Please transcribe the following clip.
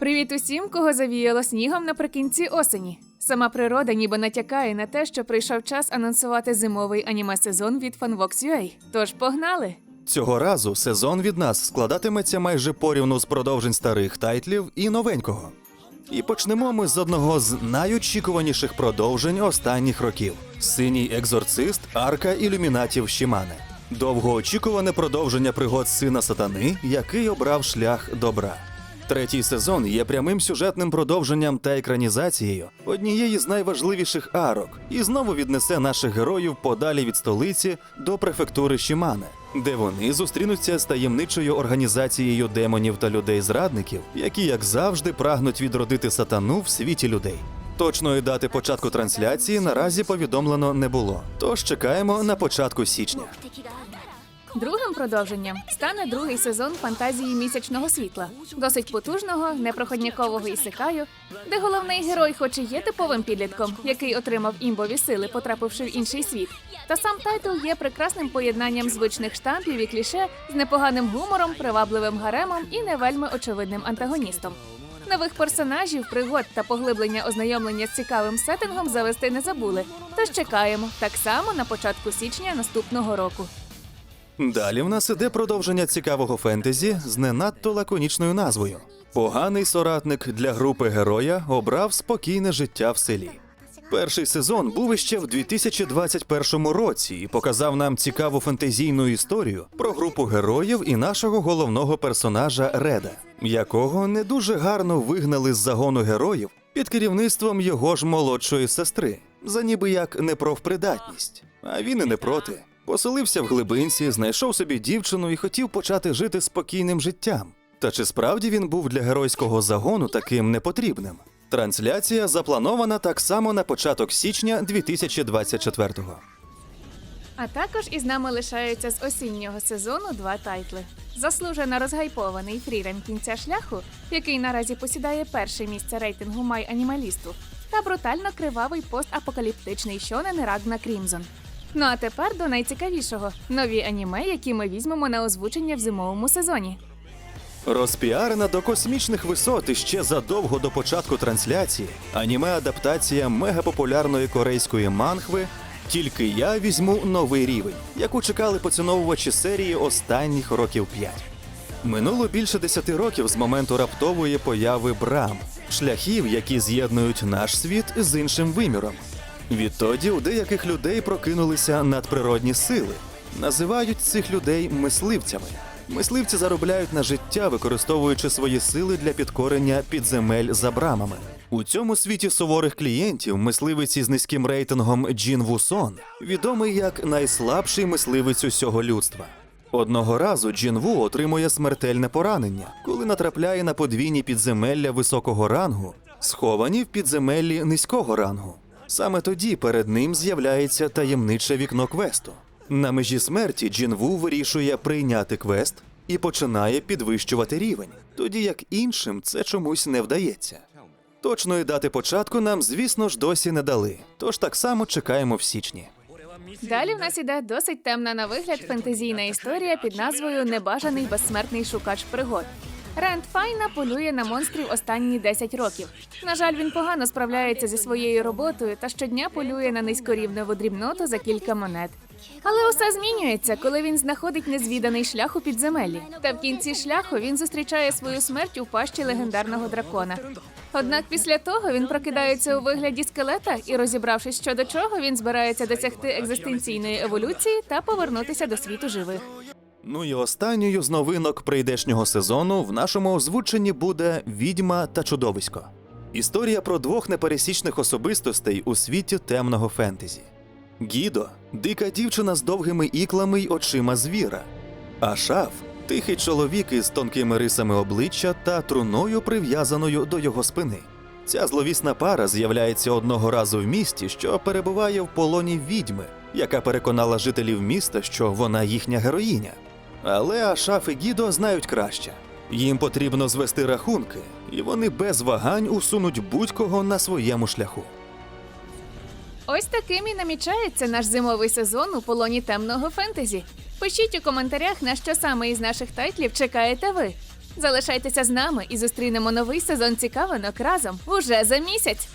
Привіт усім, кого завіяло снігом наприкінці осені. Сама природа ніби натякає на те, що прийшов час анонсувати зимовий аніме-сезон від FanVox.ua. Тож погнали! Цього разу сезон від нас складатиметься майже порівну з продовжень старих тайтлів і новенького. І почнемо ми з одного з найочікуваніших продовжень останніх років: синій екзорцист арка ілюмінатів Шімане. Довгоочікуване продовження пригод сина сатани, який обрав шлях добра. Третій сезон є прямим сюжетним продовженням та екранізацією однієї з найважливіших арок і знову віднесе наших героїв подалі від столиці до префектури Шімане, де вони зустрінуться з таємничою організацією демонів та людей-зрадників, які, як завжди, прагнуть відродити сатану в світі людей. Точної дати початку трансляції наразі повідомлено не було, тож чекаємо на початку січня. Другим продовженням стане другий сезон фантазії місячного світла, досить потужного, непроходнякового ісикаю, де головний герой, хоч і є типовим підлітком, який отримав імбові сили, потрапивши в інший світ. Та сам тайтл є прекрасним поєднанням звичних штампів і кліше з непоганим гумором, привабливим гаремом і не вельми очевидним антагоністом. Нових персонажів, пригод та поглиблення ознайомлення з цікавим сеттингом завести не забули. Тож чекаємо так само на початку січня наступного року. Далі в нас іде продовження цікавого фентезі з не надто лаконічною назвою. Поганий соратник для групи героя обрав спокійне життя в селі. Перший сезон був іще в 2021 році і показав нам цікаву фентезійну історію про групу героїв і нашого головного персонажа Реда, якого не дуже гарно вигнали з загону героїв під керівництвом його ж молодшої сестри, за ніби як непрофпридатність. А він і не проти. Поселився в глибинці, знайшов собі дівчину і хотів почати жити спокійним життям. Та чи справді він був для геройського загону таким непотрібним? Трансляція запланована так само на початок січня 2024-го. А також із нами лишаються з осіннього сезону два тайтли. Заслужено розгайпований фрірен кінця шляху, який наразі посідає перше місце рейтингу Май Анімалісту, та брутально кривавий постапокаліптичний шонен Рагна Крімзон. Ну а тепер до найцікавішого нові аніме, які ми візьмемо на озвучення в зимовому сезоні. Розпіарена до космічних висот і ще задовго до початку трансляції, аніме-адаптація мегапопулярної корейської манхви Тільки я візьму новий рівень, яку чекали поціновувачі серії останніх років п'ять. Минуло більше десяти років з моменту раптової появи брам, шляхів, які з'єднують наш світ з іншим виміром. Відтоді у деяких людей прокинулися надприродні сили. Називають цих людей мисливцями. Мисливці заробляють на життя, використовуючи свої сили для підкорення підземель за брамами. У цьому світі суворих клієнтів мисливець із низьким рейтингом Джін Вусон відомий як найслабший мисливець усього людства. Одного разу Джін Ву отримує смертельне поранення, коли натрапляє на подвійні підземелля високого рангу, сховані в підземеллі низького рангу. Саме тоді перед ним з'являється таємниче вікно квесту. На межі смерті Джін Ву вирішує прийняти квест і починає підвищувати рівень, тоді як іншим це чомусь не вдається. Точної дати початку нам, звісно ж, досі не дали, тож так само чекаємо в січні. Далі в нас іде досить темна на вигляд фентезійна історія під назвою Небажаний безсмертний шукач пригод. Ренд Файна полює на монстрів останні 10 років. На жаль, він погано справляється зі своєю роботою та щодня полює на низькорівневу дрібноту за кілька монет. Але усе змінюється, коли він знаходить незвіданий шлях у підземеллі. Та в кінці шляху він зустрічає свою смерть у пащі легендарного дракона. Однак після того він прокидається у вигляді скелета і, розібравшись що до чого, він збирається досягти екзистенційної еволюції та повернутися до світу живих. Ну і останньою з новинок прийдешнього сезону в нашому озвученні буде Відьма та чудовисько. Історія про двох непересічних особистостей у світі темного фентезі. Гідо дика дівчина з довгими іклами й очима звіра. А шаф тихий чоловік із тонкими рисами обличчя та труною прив'язаною до його спини. Ця зловісна пара з'являється одного разу в місті, що перебуває в полоні відьми, яка переконала жителів міста, що вона їхня героїня. Але Ашаф і Гідо знають краще. Їм потрібно звести рахунки, і вони без вагань усунуть будь-кого на своєму шляху. Ось таким і намічається наш зимовий сезон у полоні темного фентезі. Пишіть у коментарях, на що саме із наших тайтлів чекаєте ви. Залишайтеся з нами і зустрінемо новий сезон цікавинок разом уже за місяць.